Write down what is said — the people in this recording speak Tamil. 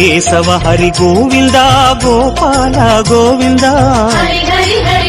கேசவ ஹரி கோவிந்தா கோபால கோவிந்தா ஹரி ஹரி